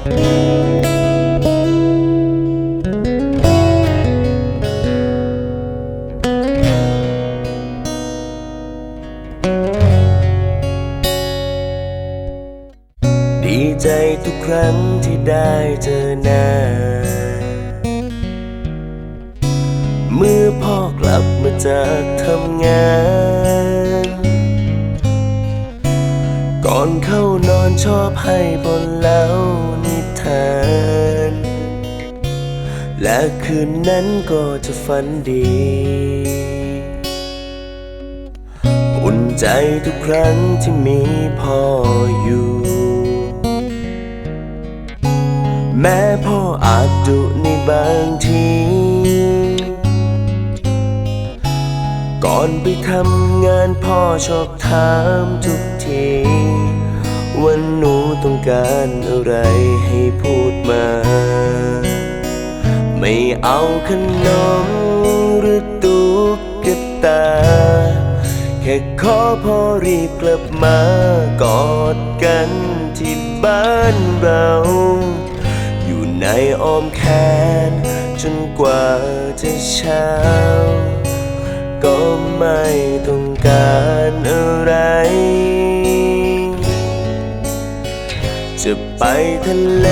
ดีใจทุกครั้งที่ได้เจอหน้า เมื่อพ่อกลับมาจากทำงาน ก่อนเข้านอนชอบให้บนเล่านิทาน และคืนนั้นก็จะฝันดี อุ่นใจทุกครั้งที่มีพ่ออยู่ แม้พ่ออาจดุในบางที ก่อนไปทำงานพ่อชอบถามทุกทีว่าหนูต้องการอะไรให้พูดมา ไม่เอาขนมหรือตุ๊กตา แค่ขอพ่อรีบกลับมากอดกันที่บ้านเรา อยู่ในอ้อมแขนจนกว่าจะเช้า ก็ไม่ต้องการอะไร จะไปทะเล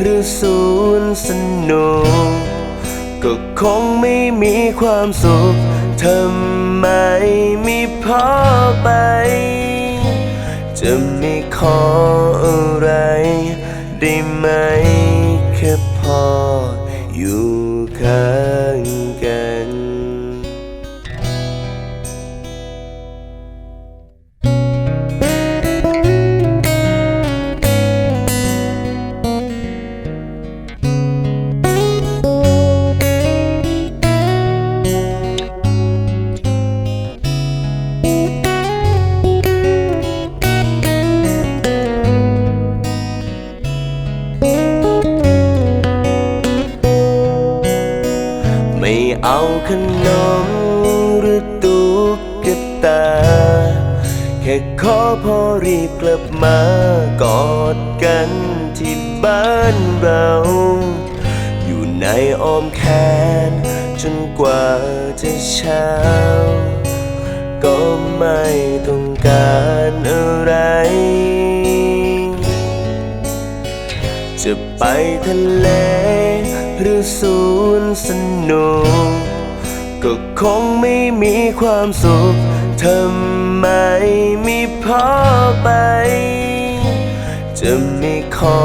หรือสวนสนุก ก็คงไม่มีความสุขทำไมไม่พอไป จะไม่ขออะไรได้ไหม เอาขนมหรือตุ๊กตา แค่ขอพ่อรีบกลับมากอดกันที่บ้านเรา อยู่ในอ้อมแขน จนกว่าจะเช้า ก็ไม่ต้องการอะไรจะไปทะเล หรือสวนสนุกก็คงไม่มีความสุขทำไมไม่พอไป จะไม่ขอ